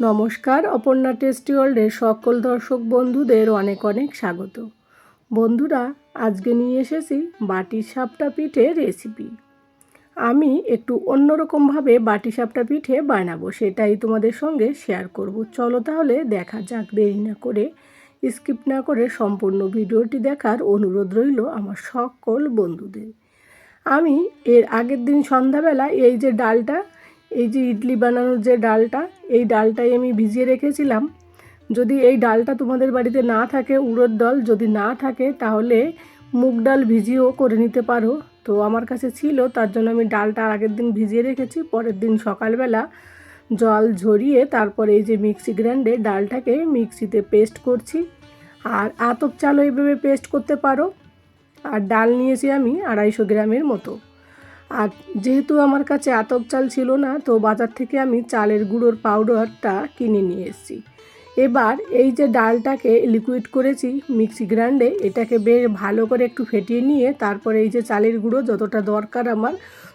নমস্কার, অপর্ণা টেস্টি ওয়ার্ল্ডের সকল দর্শক বন্ধুদের অনেক অনেক স্বাগত। বন্ধুরা, আজকে নিয়ে এসেছি বাটি সাপটা পিঠে রেসিপি আমি একটু অন্যরকমভাবে বাটি সাপটা পিঠে বানাবো, সেটাই তোমাদের সঙ্গে শেয়ার করব। চলো তাহলে দেখা যাক, দেরি না করে স্কিপ না করে সম্পূর্ণ ভিডিওটি দেখার অনুরোধ রইল আমার সকল বন্ধুদের। আমি এর আগের দিন সন্ধ্যাবেলা এই যে ডালটা এই যে ইডলি বানানোর যে ডালটা, এই ডালটাই আমি ভিজিয়ে রেখেছিলাম। যদি এই ডালটা তোমাদের বাড়িতে না থাকে, উড়োর ডাল যদি না থাকে, তাহলে মুগ ডাল ভিজিয়েও করে নিতে পারো। তো আমার কাছে ছিল, তার জন্য আমি ডালটা আগের দিন ভিজিয়ে রেখেছি। পরের দিন সকালবেলা জল ঝরিয়ে তারপরে এই যে মিক্সি গ্রাইন্ডে ডালটাকে মিক্সিতে পেস্ট করছি। আর আতপ চালও এইভাবে পেস্ট করতে পারো। আর ডাল নিয়েছি আমি আড়াইশো গ্রামের মতো। আর যেহেতু আমার কাছে আতপ চাল ছিল না, তো বাজার থেকে আমি চালের গুঁড়োর পাউডারটা কিনে নিয়ে এসেছি। এবার এই যে ডালটাকে লিকুইড করেছি, মিক্সি গ্রাইন্ডে, এটাকে বেশ ভালো করে একটু ফেটিয়ে নিয়ে, তারপরে এই যে চালের গুঁড়ো যতটা দরকার আমার,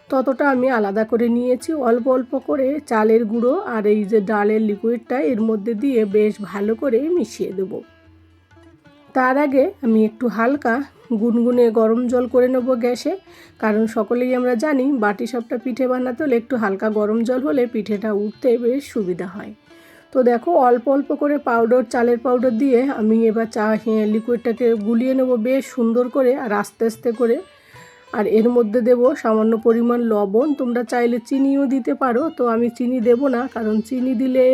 ততটা আমি আলাদা করে নিয়েছি। অল্প অল্প করে চালের গুঁড়ো আর এই যে ডালের লিকুইডটা এর মধ্যে দিয়ে বেশ ভালো করে মিশিয়ে দেবো। তার আগে আমি একটু হালকা গুনগুনে গরম জল করে নেব গ্যাসে। কারণ সকলেই আমরা জানি বাটি সবটা পিঠে বানাতে হলে একটু হালকা গরম জল হলে পিঠেটা উঠতে বেশ সুবিধা হয়। তো দেখো অল্প অল্প করে পাউডার চালের পাউডার দিয়ে আমি এবার চা লিকুইডটাকে গুলিয়ে নেব বেশ সুন্দর করে আর আস্তে আস্তে করে। আর এর মধ্যে দেব সামান্য পরিমাণ লবণ, তোমরা চাইলে চিনিও দিতে পারো। তো আমি চিনি দেব না, কারণ চিনি দিলে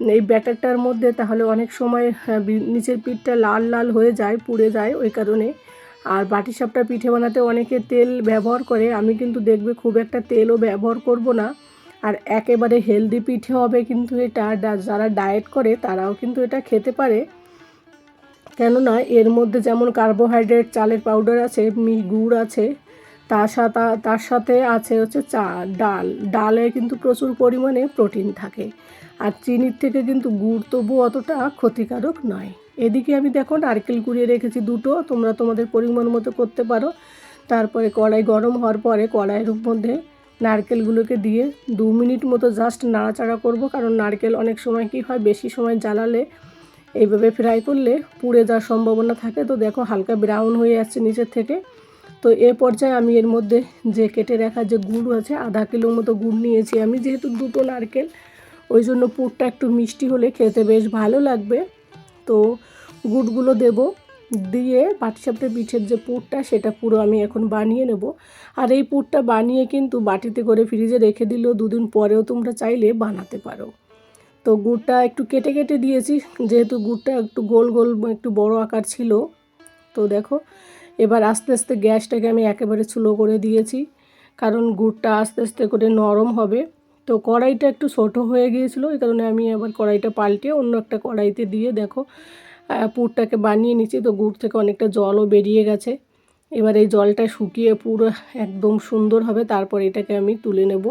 এই ব্যাটারটার মধ্যে তাহলে অনেক সময় হ্যাঁ, নিচের পিঠটা লাল লাল হয়ে যায় পুড়ে যায় ওই কারণে। আর বাটি সাপটা পিঠে বানাতে অনেকে তেল ব্যবহার করে আমি কিন্তু দেখবে খুব একটা তেলও ব্যবহার করব না। আর একেবারে হেলদি পিঠে হবে কিন্তু এটা যারা ডায়েট করে তারাও কিন্তু এটা খেতে পারে। কেননা এর মধ্যে যেমন কার্বোহাইড্রেট চালের পাউডার আছে মি গুড় আছে তার সাথে তার সাথে আছে হচ্ছে চা, ডাল। ডালে কিন্তু প্রচুর পরিমাণে প্রোটিন থাকে। আর চিনির থেকে কিন্তু গুড় তবু অতটা ক্ষতিকারক নয়। এদিকে আমি দেখো, নারকেল কুড়িয়ে রেখেছি দুটো। তোমরা তোমাদের পরিমাণ মতো করতে পারো। তারপরে কড়াই গরম হওয়ার পরে কড়াইয়ের মধ্যে নারকেলগুলোকে দিয়ে দু মিনিট মতো জাস্ট নাড়াচাড়া করব। কারণ নারকেল অনেক সময় কি হয়, বেশি সময় জ্বালালে এইভাবে ফ্রাই করলে পুড়ে যাওয়ার সম্ভাবনা থাকে। তো দেখো, হালকা ব্রাউন হয়ে যাচ্ছে নিচের থেকে। তো এ পর্যায়ে আমি এর মধ্যে যে কেটে রাখা যে গুড় আছে, আধা কিলোর মতো গুড় নিয়েছি আমি, যেহেতু দুটো নারকেল, ওই জন্য পুরটা একটু মিষ্টি হলে খেতে বেশ ভালো লাগবে। তো গুড়গুলো দেব, দিয়ে পাটিসাপটা পিঠের যে পুরটা, সেটা পুরো আমি এখন বানিয়ে নেব। আর এই পুরটা বানিয়ে কিন্তু বাটিতে করে ফ্রিজে রেখে দিলেও দুদিন পরেও তোমরা চাইলে বানাতে পারো। তো গুড়টা একটু কেটে কেটে দিয়েছি, যেহেতু গুড়টা একটু গোল গোল, একটু বড় আকার ছিল। তো দেখো এবার আস্তে আস্তে গ্যাসটাকে আমি একেবারে স্লো করে দিয়েছি, কারণ গুড়টা আস্তে আস্তে করে নরম হবে। তো কড়াইটা একটু ছোটো হয়ে গিয়েছিল, এই কারণে আমি আবার কড়াইটা পাল্টে অন্য একটা কড়াইতে দিয়ে দেখো পুরটাকে বানিয়ে নিচ্ছি। তো গুড় থেকে অনেকটা জলও বেরিয়ে গেছে। এবার এই জলটা শুকিয়ে পুরো একদম সুন্দর হবে, তারপর এটাকে আমি তুলে নেব।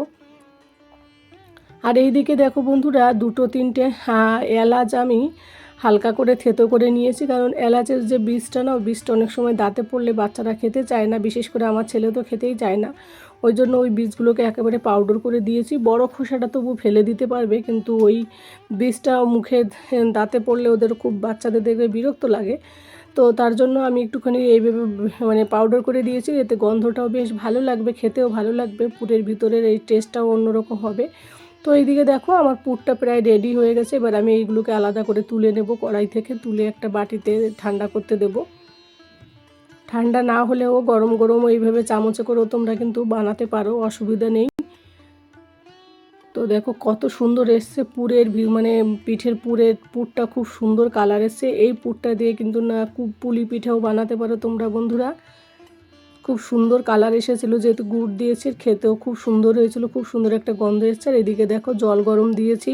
আর এইদিকে দেখো বন্ধুরা, দুটো তিনটে এলাচ আমি হালকা করে থেতো করে নিয়েছি, কারণ এলাচের যে বীজটা না বীজটা অনেক সময় দাঁতে পড়লে বাচ্চারা খেতে চায় না, বিশেষ করে আমার ছেলে তো খেতেই চায় না। ওই জন্য ওই বীজগুলোকে একেবারে পাউডার করে দিয়েছি। বড় খোসাটা তবু ফেলে দিতে পারবে, কিন্তু ওই বীজটা মুখে দাঁতে পড়লে ওদের খুব বাচ্চাদের দেখবে বিরক্ত লাগে। তো তার জন্য আমি একটুখানি এইভাবে মানে পাউডার করে দিয়েছি, এতে গন্ধটাও বেশ ভালো লাগবে, খেতেও ভালো লাগবে, পুরের ভিতরের এই টেস্টটাও অন্যরকম হবে। তো এইদিকে দেখো আমার পুরটা প্রায় রেডি হয়ে গেছে। এবার আমি এইগুলোকে আলাদা করে তুলে নেব, কড়াই থেকে তুলে একটা বাটিতে ঠান্ডা করতে দেবো। ঠান্ডা না হলেও গরম গরম এইভাবে চামচে করেও তোমরা কিন্তু বানাতে পারো, অসুবিধা নেই। তো দেখো কত সুন্দর এসছে পুরের মানে পিঠের পুরের পুরটা খুব সুন্দর কালার এসছে। এই পুরটা দিয়ে কিন্তু না পুলি পিঠেও বানাতে পারো তোমরা বন্ধুরা। খুব সুন্দর কালার এসেছিল, যেহেতু গুড় দিয়েছে, খেতেও খুব সুন্দর হয়েছিল, খুব সুন্দর একটা গন্ধ এসেছে। আর এদিকে দেখো জল গরম দিয়েছি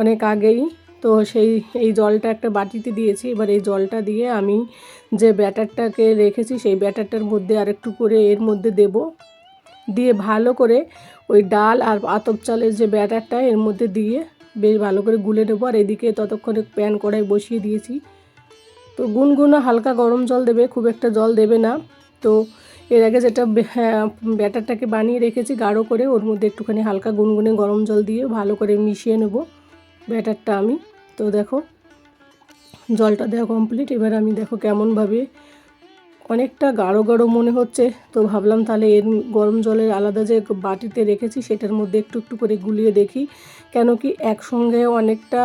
অনেক আগেই, তো সেই, এই জলটা একটা বাটিতে দিয়েছি। এবার এই জলটা দিয়ে আমি যে ব্যাটারটাকে রেখেছি, সেই ব্যাটারটার মধ্যে আর একটু করে এর মধ্যে দেব। দিয়ে ভালো করে ওই ডাল আর আতপ চালের যে ব্যাটারটা, এর মধ্যে দিয়ে বেশ ভালো করে গুলে নেব। আর এদিকে ততক্ষণে প্যান কড়াই বসিয়ে দিয়েছি। তো গুনগুনো হালকা গরম জল দেবে, খুব একটা জল দেবে না। তো এর আগে যেটা হ্যাঁ, ব্যাটারটাকে বানিয়ে রেখেছি গাঢ় করে ওর মধ্যে একটুখানি হালকা গুনগুনে গরম জল দিয়ে ভালো করে মিশিয়ে নেব ব্যাটারটা আমি। তো দেখো জলটা দেওয়া কমপ্লিট এবার আমি দেখো কেমনভাবে অনেকটা গাঢ় গাঢ় মনে হচ্ছে। তো ভাবলাম তাহলে এর গরম জলের আলাদা যে বাটিতে রেখেছি সেটার মধ্যে একটু একটু করে গুলিয়ে দেখি। কেন কি একসঙ্গে অনেকটা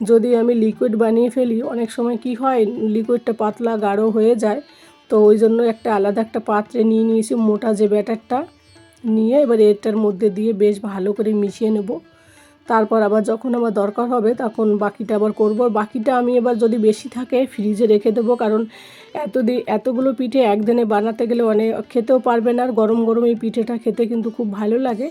যদি আমি লিকুইড বানিয়ে ফেলি অনেক সময় কি হয় লিকুইডটা পাতলা গাঢ় হয়ে যায়। তো ওই জন্য একটা আলাদা একটা পাত্রে নিয়ে নিয়েছি, মোটা যে ব্যাটারটা নিয়ে। এবার এটার মধ্যে দিয়ে বেশ ভালো করে মিশিয়ে নেব। তারপর আবার যখন আমার দরকার হবে তখন বাকিটা আবার করব। বাকিটা আমি এবার যদি বেশি থাকে ফ্রিজে রেখে দেবো, কারণ এত এতগুলো পিঠে একদিনে বানাতে গেলে অনেক খেতেও পারবে না। আর গরম গরম এই পিঠেটা খেতে কিন্তু খুব ভালো লাগে।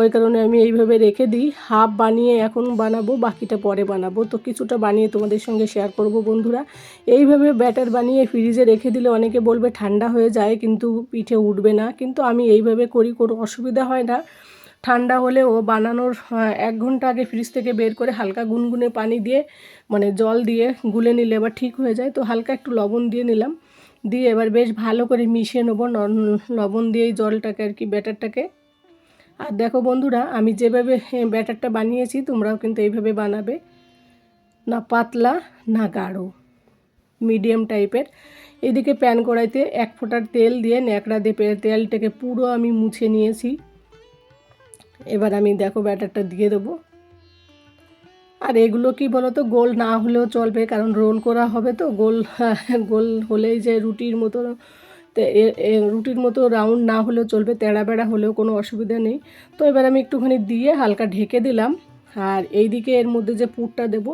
ওই কারণে আমি এইভাবে রেখে দিই। হাফ বানিয়ে এখন বানাবো, বাকিটা পরে বানাবো। তো কিছুটা বানিয়ে তোমাদের সঙ্গে শেয়ার করব বন্ধুরা। এইভাবে ব্যাটার বানিয়ে ফ্রিজে রেখে দিলে অনেকে বলবে ঠান্ডা হয়ে যায় কিন্তু পিঠে উঠবে না। কিন্তু আমি এইভাবে করি, কোনো অসুবিধা হয় না। ঠান্ডা হলেও বানানোর এক ঘণ্টা আগে ফ্রিজ থেকে বের করে হালকা গুনগুনে পানি দিয়ে মানে জল দিয়ে গুলে নিলে এবার ঠিক হয়ে যায়। তো হালকা একটু লবণ দিয়ে নিলাম। দিয়ে এবার বেশ ভালো করে মিশিয়ে নেব। লবণ দিয়ে জলটাকে আর কি ব্যাটারটাকে আর দেখো বন্ধুরা, আমি যেভাবে ব্যাটারটা বানিয়েছি, তোমরাও কিন্তু এইভাবে বানাবে। না পাতলা, না গাঢ়, মিডিয়াম টাইপের। এদিকে প্যান কড়াইতে এক ফোঁটার তেল দিয়ে ন্যাকড়া দিয়ে তেলটাকে পুরো আমি মুছে নিয়েছি। এবার আমি দেখো ব্যাটারটা দিয়ে দেবো। আর এগুলো কি বলতো, গোল না হলেও চলবে, কারণ রোল করা হবে তো, গোল গোল হলেই যে রুটির মতো রুটির মতো রাউন্ড না হলেও চলবে তেড়া বেড়া হলেও কোনো অসুবিধা নেই। তো এবার আমি একটুখানি দিয়ে হালকা ঢেকে দিলাম। আর এই দিকে এর মধ্যে যে পুরটা দেব,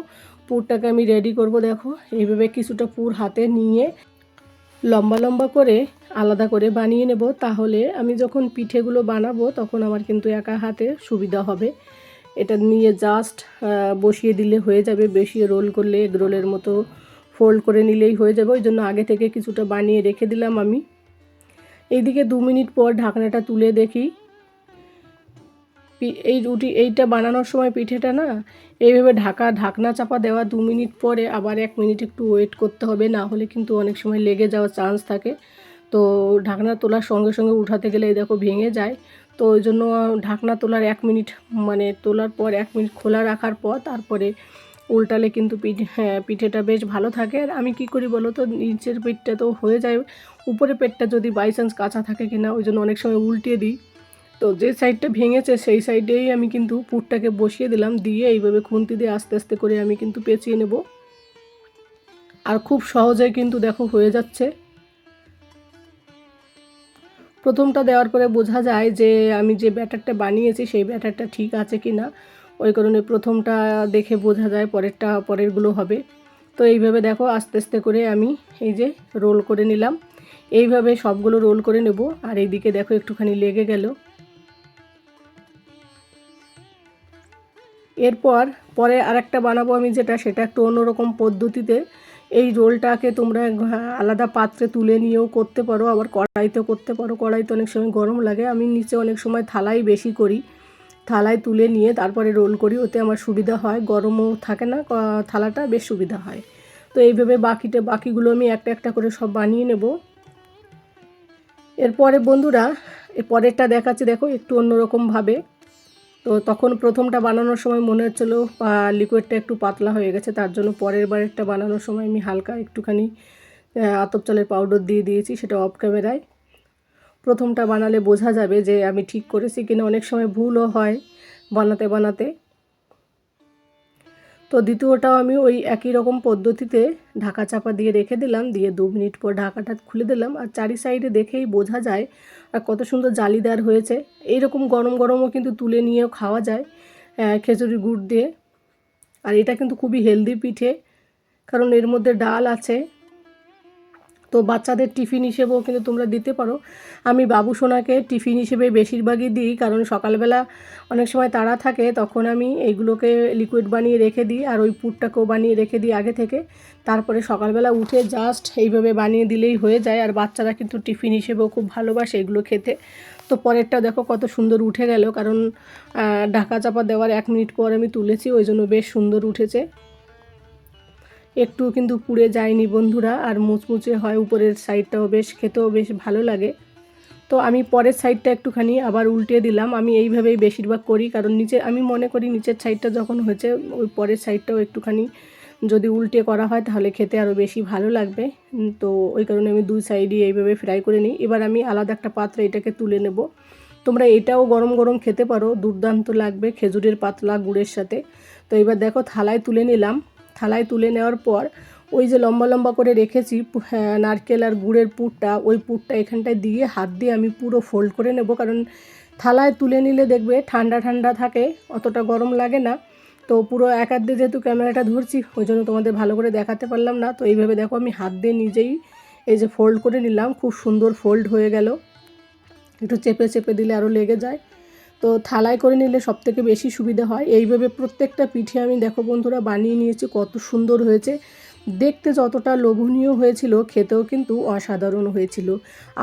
পুরটাকে আমি রেডি করব দেখো। এইভাবে কিছুটা পুর হাতে নিয়ে লম্বা লম্বা করে আলাদা করে বানিয়ে নেব। তাহলে আমি যখন পিঠেগুলো বানাবো, তখন আমার কিন্তু একা হাতে সুবিধা হবে। এটা নিয়ে জাস্ট বসিয়ে দিলে হয়ে যাবে। বেশি রোল করলে, এগ রোলের মতো ফোল্ড করে নিলেই হয়ে যাবে। ওই জন্য আগে থেকে কিছুটা বানিয়ে রেখে দিলাম আমি। এইদিকে দু মিনিট পর ঢাকনাটা তুলে দেখি। এই রুটি, এইটা বানানোর সময় পিঠেটা না, এইভাবে ঢাকা, ঢাকনা চাপা দেওয়া দু মিনিট পরে আবার এক মিনিট একটু ওয়েট করতে হবে, না হলে কিন্তু অনেক সময় লেগে যাওয়ার চান্স থাকে। তো ঢাকনা তোলার সঙ্গে সঙ্গে উঠাতে গেলে এই দেখো ভেঙে যায়। তো ওই জন্য ঢাকনা তোলার এক মিনিট মানে তোলার পর এক মিনিট খোলা রাখার পর তারপরে উল্টালে কিন্তু পিঠে হ্যাঁ পিঠেটা বেশ ভালো থাকে। আর আমি কি করি বলো তো, নিচের পেটটা তো হয়ে যায়। উপরে পেটটা যদি বাই চান্স কাঁচা থাকে কিনা, ওই জন্য অনেক সময় উল্টিয়ে দিই। তো যে সাইডটা ভেঙেছে, সেই সাইডেই আমি কিন্তু পুরটাকে বসিয়ে দিলাম। দিয়ে এইভাবে খুন্তি দিয়ে আস্তে আস্তে করে আমি কিন্তু পেঁচিয়ে নেব। আর খুব সহজে কিন্তু দেখো হয়ে যাচ্ছে। প্রথমটা দেওয়ার পরে বোঝা যায় যে আমি যে ব্যাটারটা বানিয়েছি, সেই ব্যাটারটা ঠিক আছে কি না ওই কারণে প্রথমটা দেখে বোঝা যায়, পরেরটা, পরেরগুলো হবে। তো এইভাবে দেখো, আস্তে আস্তে করে আমি এই যে রোল করে নিলাম। এইভাবে সবগুলো রোল করে নেব। আর এইদিকে দেখো, একটুখানি লেগে গেল। এরপর পরে আরেকটা বানাবো আমি যেটা, সেটা একটু অন্যরকম পদ্ধতিতে। এই রোলটাকে তোমরা আলাদা পাত্রে তুলে নিয়েও করতে পারো। আবার কড়াইতেও করতে পারো। কড়াইতে অনেক সময় গরম লাগে। আমি নিচে অনেক সময় থালাই বেশি করি। থালায় তুলে নিয়ে তারপরে রোল করি, ওতে আমার সুবিধা হয়। গরমও থাকে না থালাটা বেশ সুবিধা হয়। তো এইভাবে বাকিটা, বাকিগুলো আমি একটা একটা করে সব বানিয়ে নেব। এরপরে বন্ধুরা এর পরেরটা দেখাচ্ছি, দেখো একটু অন্যরকমভাবে তো তখন প্রথমটা বানানোর সময় মনে হচ্ছিল লিকুইডটা একটু পাতলা হয়ে গেছে, তার জন্য পরের বারেরটা বানানোর সময় আমি হালকা একটুখানি আতপ চালের পাউডার দিয়ে দিয়েছি, সেটা অফ ক্যামেরায় প্রথমটা বানালে বোঝা যাবে যে আমি ঠিক করেছি কিনা। অনেক সময় ভুলও হয় বানাতে বানাতে। তো দ্বিতীয়টাও আমি ওই একই রকম পদ্ধতিতে ঢাকা চাপা দিয়ে রেখে দিলাম, দিয়ে দু মিনিট পর ঢাকাটা খুলে দিলাম। আর চারি সাইডে দেখেই বোঝা যায় আর কত সুন্দর জালিদার হয়েছে। এইরকম গরম গরমও কিন্তু তুলে নিয়েও খাওয়া যায় খেজুরি গুড় দিয়ে। আর এটা কিন্তু খুবই হেলদি পিঠে, কারণ এর মধ্যে ডাল আছে তো বাচ্চাদের টিফিন হিসেবেও কিন্তু তোমরা দিতে পারো। আমি বাবু সোনাকে টিফিন হিসেবে বেশিরভাগই দিই, কারণ সকালবেলা অনেক সময় তাড়া থাকে, তখন আমি এইগুলোকে লিকুইড বানিয়ে রেখে দিই আর ওই পুরটাকেও বানিয়ে রেখে দিই আগে থেকে। তারপরে সকালবেলা উঠে জাস্ট এইভাবে বানিয়ে দিলেই হয়ে যায় আর বাচ্চারা কিন্তু টিফিন হিসেবেও খুব ভালোবাসে এগুলো খেতে। তো পরেরটা দেখো কত সুন্দর উঠে গেল, কারণ ঢাকা চাপা দেওয়ার এক মিনিট পর আমি তুলেছি, ওই জন্য বেশ সুন্দর উঠেছে। একটু কিন্তু পুড়ে যায়নি বন্ধুরা, আর মুচমুচে হয় উপরের সাইডটাও বেশ, খেতেও বেশ ভালো লাগে। তো আমি পরের সাইডটা একটুখানি আবার উল্টে দিলাম। আমি এইভাবেই বেশিরভাগ করি, কারণ নিচে, আমি মনে করি নিচের সাইডটা যখন হয়েছে, ওই পরের সাইডটাও একটুখানি যদি উল্টে করা হয়, তাহলে খেতে আরও বেশি ভালো লাগবে। তো ওই কারণে আমি দুই সাইডই এইভাবে ফ্রাই করে নিই। এবার আমি আলাদা একটা পাত্রে এটাকে তুলে নেব। তোমরা এটাও গরম গরম খেতে পারো, দুর্দান্ত লাগবে খেজুরের পাতলা গুড়ের সাথে। তো এবার দেখো থালায় তুলে নিলাম। থালায় তুলে নেওয়ার পর ওই যে লম্বা লম্বা করে রেখেছি হ্যাঁ, নারকেল আর গুড়ের পুরটা ওই পুরটা এখানটায় দিয়ে হাত দিয়ে আমি পুরো ফোল্ড করে নেব। কারণ থালায় তুলে নিলে দেখবে ঠান্ডা ঠান্ডা থাকে অতটা গরম লাগে না। তো পুরো এক হাত দিয়ে যেহেতু ক্যামেরাটা ধরছি ওই জন্য তোমাদের ভালো করে দেখাতে পারলাম না। তো এইভাবে দেখো আমি হাত দিয়ে নিজেই এই যে ফোল্ড করে নিলাম খুব সুন্দর ফোল্ড হয়ে গেল। একটু চেপে চেপে দিলে আরও লেগে যায়। তো থালায় করে নিলে সব থেকে বেশি সুবিধা হয়। এইভাবে প্রত্যেকটা পিঠে আমি দেখো বন্ধুরা বানিয়ে নিয়েছি, কত সুন্দর হয়েছে। দেখতে যতটা লোভনীয় হয়েছিল, খেতেও কিন্তু অসাধারণ হয়েছিল।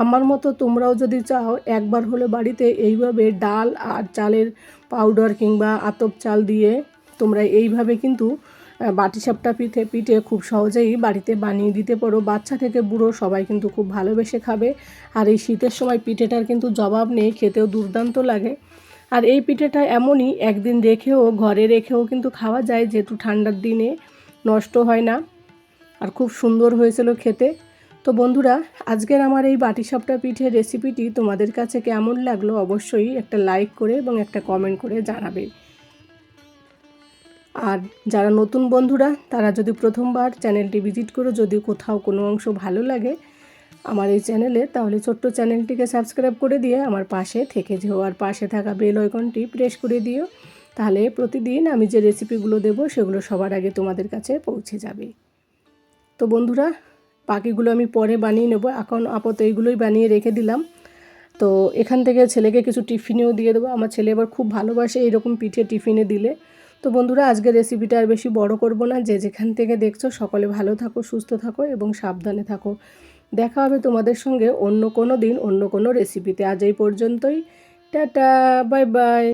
আমার মতো তোমরাও যদি চাও, একবার হলে বাড়িতে এইভাবে ডাল আর চালের পাউডার কিংবা আতপ চাল দিয়ে তোমরা এইভাবে কিন্তু বাটিসাপটা পিঠে পিঠে খুব সহজেই বাড়িতে বানিয়ে দিতে পারো। বাচ্চা থেকে বুড়ো সবাই কিন্তু খুব ভালোবেসে খাবে। আর এই শীতের সময় পিঠেটার কিন্তু জবাব নেই, খেতেও দুর্দান্ত লাগে। আর এই পিঠেটা এমনই একদিন রেখেও, ঘরে রেখেও কিন্তু খাওয়া যায়, যেহেতু ঠান্ডার দিনে নষ্ট হয় না। আর খুব সুন্দর হয়েছিল খেতে। তো বন্ধুরা, আজকের আমার এই বাটিসাপটা পিঠের রেসিপিটি তোমাদের কাছে কেমন লাগল অবশ্যই একটা লাইক করে এবং একটা কমেন্ট করে জানাবে। আর যারা নতুন বন্ধুরা, তারা যদি প্রথমবার চ্যানেলটি ভিজিট করো যদি কোথাও কোনো অংশ ভালো লাগে আমার এই চ্যানেলে, তাহলে ছোট্ট চ্যানেলটিকে সাবস্ক্রাইব করে দিয়ে আমার পাশে থেকে যেও। আর পাশে থাকা বেল আইকনটি প্রেস করে দিও। তাহলে প্রতিদিন আমি যে রেসিপিগুলো দেবো, সেগুলো সবার আগে তোমাদের কাছে পৌঁছে যাবে। তো বন্ধুরা, বাকিগুলো আমি পরে বানিয়ে নেব। এখন আপাতত এইগুলোই বানিয়ে রেখে দিলাম। তো এখান থেকে ছেলেকে কিছু টিফিনেও দিয়ে দেবো। আমার ছেলে আবার খুব ভালোবাসে এইরকম পিঠে টিফিনে দিলে। তো বন্ধুরা, আজকের রেসিপিটা আর বেশি বড় করব না। যে যেখান থেকে দেখছ, সকলে ভালো থাকো, সুস্থ থাকো এবং সাবধানে থাকো। দেখা হবে তোমাদের সঙ্গে অন্য কোনো দিন, অন্য কোনো রেসিপিতে আজ এই পর্যন্তই। Tata bye bye